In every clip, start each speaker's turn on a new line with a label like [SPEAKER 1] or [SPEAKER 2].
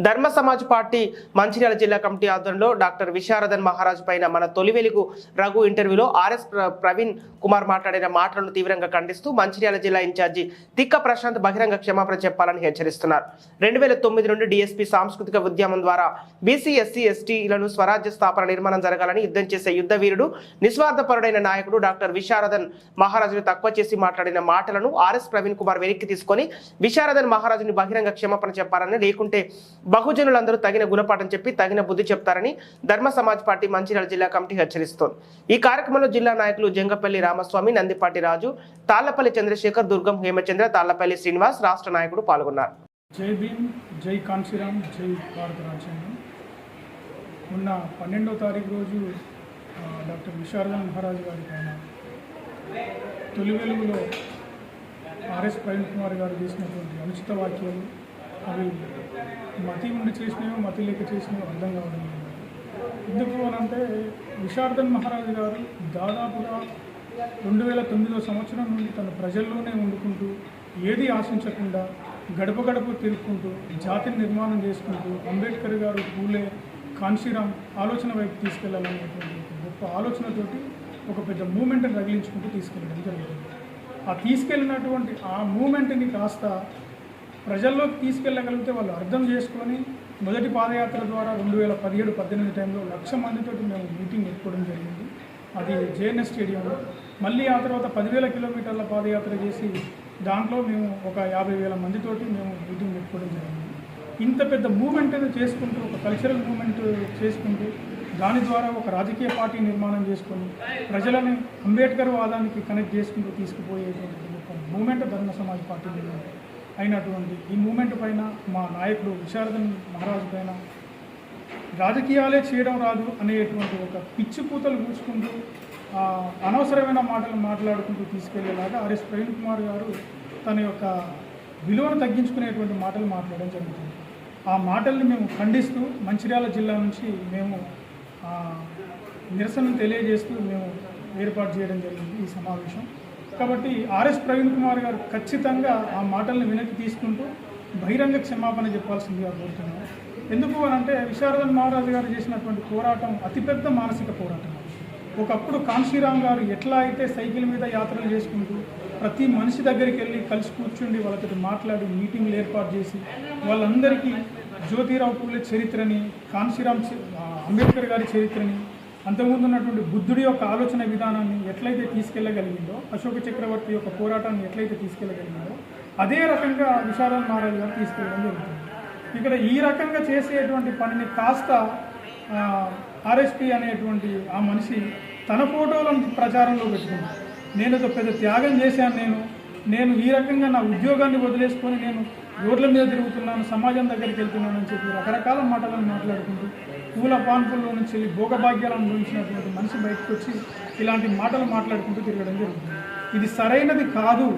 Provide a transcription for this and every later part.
[SPEAKER 1] ధర్మ సమాజ్ పార్టీ మంచిర్యాల జిల్లా కమిటీ ఆధ్వర్యంలో డాక్టర్ విశారదన్ మహారాజ్ పైన మన తొలి వెలుగు రఘు ఇంటర్వ్యూలో ఆర్ఎస్ ప్రవీణ్ కుమార్ మాట్లాడిన మాటలను తీవ్రంగా ఖండిస్తూ మంచిర్యాల జిల్లా ఇన్ఛార్జి తిక్క ప్రశాంత్ బహిరంగ క్షమాపణ చెప్పాలని హెచ్చరిస్తున్నారు. రెండు వేల తొమ్మిది నుండి డిఎస్పీ సాంస్కృతిక ఉద్యమం ద్వారా బీసీ ఎస్సీ ఎస్టీలను స్వరాజ్య స్థాపన నిర్మాణం జరగాలని యుద్ధం చేసే యుద్ధ వీరుడు నిస్వార్థపరుడైన నాయకుడు డాక్టర్ విశారదన్ మహారాజును తక్కువ చేసి మాట్లాడిన మాటలను ఆర్ఎస్ ప్రవీణ్ కుమార్ వెనక్కి తీసుకొని విశారదన్ మహారాజుని బహిరంగ క్షమాపణ చెప్పాలని లేకుంటే బహుజనులందరూ తగిన గుణపాఠం చెప్పి తగిన బుద్ధి చెప్తారని ధర్మ సమాజ్ పార్టీ మంచిర్యాల జిల్లా కమిటీ హెచ్చరిస్తోంది. ఈ కార్యక్రమంలో జిల్లా నాయకులు జంగపల్లి రామస్వామి నందిపాటి రాజు తాళ్ళపల్లి చంద్రశేఖర్ దుర్గం హేమచంద్ర తాళ్ళపల్లి శ్రీనివాస్ రాష్ట్ర నాయకుడు పాల్గొన్నారు.
[SPEAKER 2] జై భీమ్ జై కాంశీరామ్ జై భారత రాజ్యాంగం. మొన్న పన్నెండో తారీఖు రోజు డాక్టర్ విశారద మహారాజు గారి పైన తొలి వెలుగులో ఆర్ఎస్ ప్రవీణ్ కుమార్ గారు చేసినటువంటి అనుచిత వాక్యాలు అవి మతి ఉండి చేసినవో మతి లేక చేసినవో అర్థం కావడం ఎందుకు అని అంటే విశారదన్ మహారాజ్ గారు దాదాపుగా రెండు వేల తొమ్మిదో సంవత్సరం నుండి తన ప్రజల్లోనే వండుకుంటూ ఏది ఆశించకుండా గడప గడప తిరుక్కుంటూ జాతిని నిర్మాణం చేసుకుంటూ అంబేద్కర్ గారు పూలే కాన్శీరామ్ ఆలోచన వైపు తీసుకెళ్ళాలనేటువంటి గొప్ప ఆలోచనతోటి ఒక పెద్ద మూమెంట్ని రగిలించుకుంటూ తీసుకెళ్ళడం జరుగుతుంది. ఆ తీసుకెళ్ళినటువంటి ఆ మూమెంట్ని కాస్త ప్రజల్లోకి తీసుకెళ్ళగలిగితే వాళ్ళు అర్థం చేసుకొని మొదటి పాదయాత్ర ద్వారా రెండు వేల పదిహేడు పద్దెనిమిది టైంలో లక్ష మందితోటి మేము మీటింగ్ పెట్టుకోవడం జరిగింది. అది జేఎన్ఎస్ స్టేడియంలో మళ్ళీ ఆ తర్వాత పదివేల కిలోమీటర్ల పాదయాత్ర చేసి దాంట్లో మేము ఒక యాభై వేల మందితోటి మేము మీటింగ్ పెట్టుకోవడం జరిగింది. ఇంత పెద్ద మూమెంట్ చేసుకుంటూ ఒక కల్చరల్ మూమెంట్ చేసుకుంటూ దాని ద్వారా ఒక రాజకీయ పార్టీ నిర్మాణం చేసుకొని ప్రజలని అంబేద్కర్ వాదానికి కనెక్ట్ చేసుకుంటూ తీసుకుపోయేటువంటి ఒక మూమెంట్ ధర్మ సమాజ్ పార్టీ నిర్మాణం. అయినటువంటి ఈ మూమెంట్ పైన మా నాయకుడు విశారదన్ మహారాజు పైన రాజకీయాలే చేయడం రాదు అనేటువంటి ఒక పిచ్చి పూతలు కూర్చుకుంటూ అనవసరమైన మాటలు మాట్లాడుకుంటూ తీసుకెళ్ళేలాగా ఆర్ఎస్ ప్రవీణ్ కుమార్ గారు తన యొక్క విలువను తగ్గించుకునేటువంటి మాటలు మాట్లాడడం జరుగుతుంది. ఆ మాటల్ని మేము ఖండిస్తూ మంచిర్యాల జిల్లా నుంచి మేము నిరసనను తెలియజేస్తూ మేము ఏర్పాటు చేయడం జరిగింది ఈ సమావేశం. కాబట్టి ఆర్ఎస్ ప్రవీణ్ కుమార్ గారు ఖచ్చితంగా ఆ మాటల్ని వెనక్కి తీసుకుంటూ బహిరంగ క్షమాపణ చెప్పాల్సిందిగా కోరుతున్నాను. ఎందుకు అని అంటే విశారదన్ మహారాజు గారు చేసినటువంటి పోరాటం అతిపెద్ద మానసిక పోరాటం. ఒకప్పుడు కాంశీరామ్ గారు ఎట్లా అయితే సైకిల్ మీద యాత్రలు చేసుకుంటూ ప్రతి మనిషి దగ్గరికి వెళ్ళి కలిసి కూర్చుండి వాళ్ళతో మాట్లాడి మీటింగ్లు ఏర్పాటు చేసి వాళ్ళందరికీ జ్యోతిరావు పూలే చరిత్రని కాంశీరామ్ అంబేద్కర్ గారి చరిత్రని అంతకుముందు ఉన్నటువంటి బుద్ధుడి యొక్క ఆలోచన విధానాన్ని ఎట్లయితే తీసుకెళ్ళగలిగిందో అశోక చక్రవర్తి యొక్క పోరాటాన్ని ఎట్లయితే తీసుకెళ్ళగలిగిందో అదే రకంగా విశారదన్ మహారాజు గారు తీసుకెళ్ళడం జరుగుతుంది. ఇక్కడ ఈ రకంగా చేసేటువంటి పనిని కాస్త ఆర్ఎస్పి అనేటువంటి ఆ మనిషి తన ఫోటోలను ప్రచారంలో పెట్టుకుంది నేను పెద్ద త్యాగం చేశాను నేను. నేను ఈ రకంగా నా ఉద్యోగాన్ని వదిలేసుకొని నేను రోడ్ల మీద తిరుగుతున్నాను సమాజం దగ్గరికి వెళ్తున్నాను అని చెప్పి రకరకాల మాటలను మాట్లాడుకుంటూ పూల పాన్పుల్లో నుంచి వెళ్ళి భోగభాగ్యాలను అనుభవించినటువంటి మనిషి బయటకు వచ్చి ఇలాంటి మాటలు మాట్లాడుకుంటూ తిరగడం జరుగుతుంది. ఇది సరైనది కాదు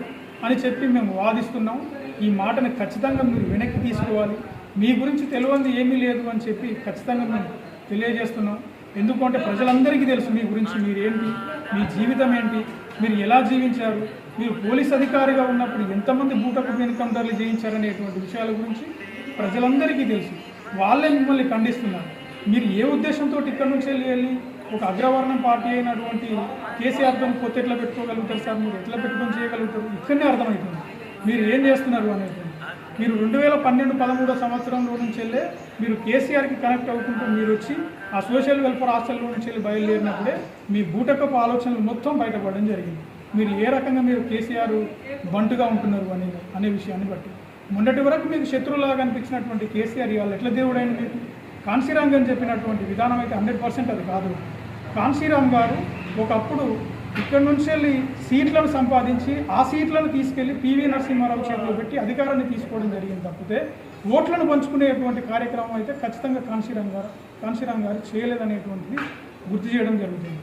[SPEAKER 2] అని చెప్పి మేము వాదిస్తున్నాం. ఈ మాటను ఖచ్చితంగా మీరు వెనక్కి తీసుకోవాలి. మీ గురించి తెలియంది ఏమీ లేదు అని చెప్పి ఖచ్చితంగా మేము తెలియజేస్తున్నాం. ఎందుకంటే ప్రజలందరికీ తెలుసు మీ గురించి మీరేంటి మీ జీవితం ఏంటి మీరు ఎలా జీవించారు మీరు పోలీస్ అధికారిగా ఉన్నప్పుడు ఎంతమంది బూటకు వెనుకందారులు చేయించారనేటువంటి విషయాల గురించి ప్రజలందరికీ తెలుసు. వాళ్ళే మిమ్మల్ని ఖండిస్తున్నారు. మీరు ఏ ఉద్దేశంతో ఇక్కడ నుంచి వెళ్ళి వెళ్ళి ఒక అగ్రవర్ణం పార్టీ అయినటువంటి కేసీఆర్తో కొత్త ఎట్లా పెట్టుకోగలుగుతారు సార్? మీరు ఎట్లా పెట్టుకొని చేయగలుగుతారు? ఇక్కడనే అర్థమవుతుంది మీరు ఏం చేస్తున్నారు అనేది. మీరు రెండు వేల పన్నెండు పదమూడో సంవత్సరంలో నుంచి వెళ్ళే మీరు కేసీఆర్కి కనెక్ట్ అవ్వకుంటూ మీరు వచ్చి ఆ సోషల్ వెల్ఫేర్ హాస్టల్లో నుంచి వెళ్ళి బయలుదేరినప్పుడే మీ బూటకపు ఆలోచనలు మొత్తం బయటపడడం జరిగింది. మీరు ఏ రకంగా మీరు కేసీఆర్ బంటుగా ఉంటున్నారు అనే అనే విషయాన్ని బట్టి. మొన్నటి వరకు మీకు శత్రువులాగా అనిపించినటువంటి కేసీఆర్ ఇవాళ ఎట్లా దేవుడైన మీకు కాన్సీరామ్ గారు చెప్పినటువంటి విధానం అయితే హండ్రెడ్ పర్సెంట్ అది కాదు. కాన్సీరామ్ గారు ఒకప్పుడు ఇక్కడ నుంచి వెళ్ళి సీట్లను సంపాదించి ఆ సీట్లను తీసుకెళ్ళి పివి నరసింహారావు చేతిలో పెట్టి అధికారాన్ని తీసుకోవడం జరిగింది తప్పితే ఓట్లను పంచుకునేటువంటి కార్యక్రమం అయితే ఖచ్చితంగా కాన్సీరామ్ గారు కాన్సీరామ్ గారు చేయలేదనేటువంటిది గుర్తు చేయడం జరుగుతుంది.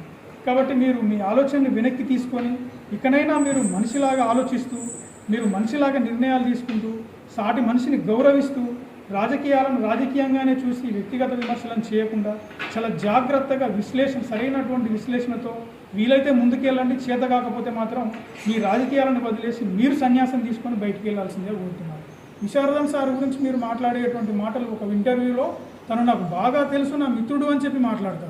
[SPEAKER 2] కాబట్టి మీరు మీ ఆలోచనని వెనక్కి తీసుకొని ఇకనైనా మీరు మనిషిలాగా ఆలోచిస్తూ మీరు మనిషిలాగా నిర్ణయాలు తీసుకుంటూ సాటి మనిషిని గౌరవిస్తూ రాజకీయాలను రాజకీయంగానే చూసి వ్యక్తిగత విమర్శలను చేయకుండా చాలా జాగ్రత్తగా విశ్లేషణ సరైనటువంటి విశ్లేషణతో వీలైతే ముందుకెళ్ళండి. చేత కాకపోతే మాత్రం మీ రాజకీయాలను వదిలేసి మీరు సన్యాసం తీసుకొని బయటికి వెళ్ళాల్సిందే కోరుతున్నారు విశారదన్ సార్ గురించి మీరు మాట్లాడేటువంటి మాటలు ఒక ఇంటర్వ్యూలో తను నాకు బాగా తెలుసు నా మిత్రుడు అని చెప్పి మాట్లాడతారు.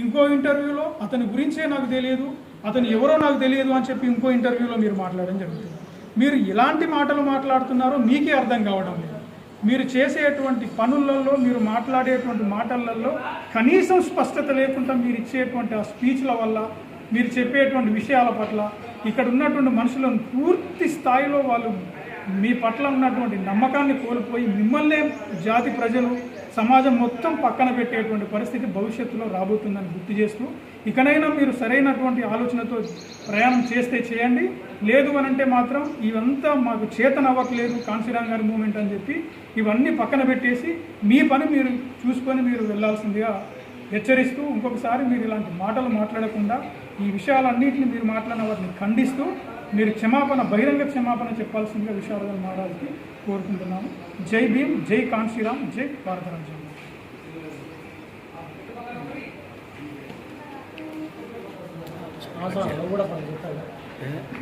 [SPEAKER 2] ఇంకో ఇంటర్వ్యూలో అతని గురించే నాకు తెలియదు అతను ఎవరో నాకు తెలియదు అని చెప్పి ఇంకో ఇంటర్వ్యూలో మీరు మాట్లాడడం జరుగుతుంది. మీరు ఎలాంటి మాటలు మాట్లాడుతున్నారో మీకే అర్థం కావడం లేదు. మీరు చేసేటువంటి పనులలో మీరు మాట్లాడేటువంటి మాటలలో కనీసం స్పష్టత లేకుండా మీరు ఇచ్చేటువంటి ఆ స్పీచ్ల వల్ల మీరు చెప్పేటువంటి విషయాల పట్ల ఇక్కడ ఉన్నటువంటి మనుషులను పూర్తి స్థాయిలో వాళ్ళు మీ పట్ల ఉన్నటువంటి నమ్మకాన్ని కోల్పోయి మిమ్మల్నే జాతి ప్రజలు సమాజం మొత్తం పక్కన పెట్టేటువంటి పరిస్థితి భవిష్యత్తులో రాబోతుందని గుర్తు చేస్తూ ఇకనైనా మీరు సరైనటువంటి ఆలోచనతో ప్రయాణం చేస్తే చేయండి. లేదు అనంటే మాత్రం ఇవంతా మాకు చేతన అవ్వట్లేదు కాన్సీరామ్ గారి మూమెంట్ అని చెప్పి ఇవన్నీ పక్కన పెట్టేసి మీ పని మీరు చూసుకొని మీరు వెళ్ళాల్సిందిగా హెచ్చరిస్తూ ఇంకొకసారి మీరు ఇలాంటి మాటలు మాట్లాడకుండా ఈ విషయాలన్నింటినీ మీరు మాట్లాడిన వాటిని ఖండిస్తూ మీరు క్షమాపణ బహిరంగ క్షమాపణ చెప్పాల్సిందిగా విశారదన్ మహారాజ్కి కోరుకుంటున్నాము. జై భీమ్ జై కాన్శీరామ్ జై భారత రాజ్యాంగం.
[SPEAKER 3] కూడా పని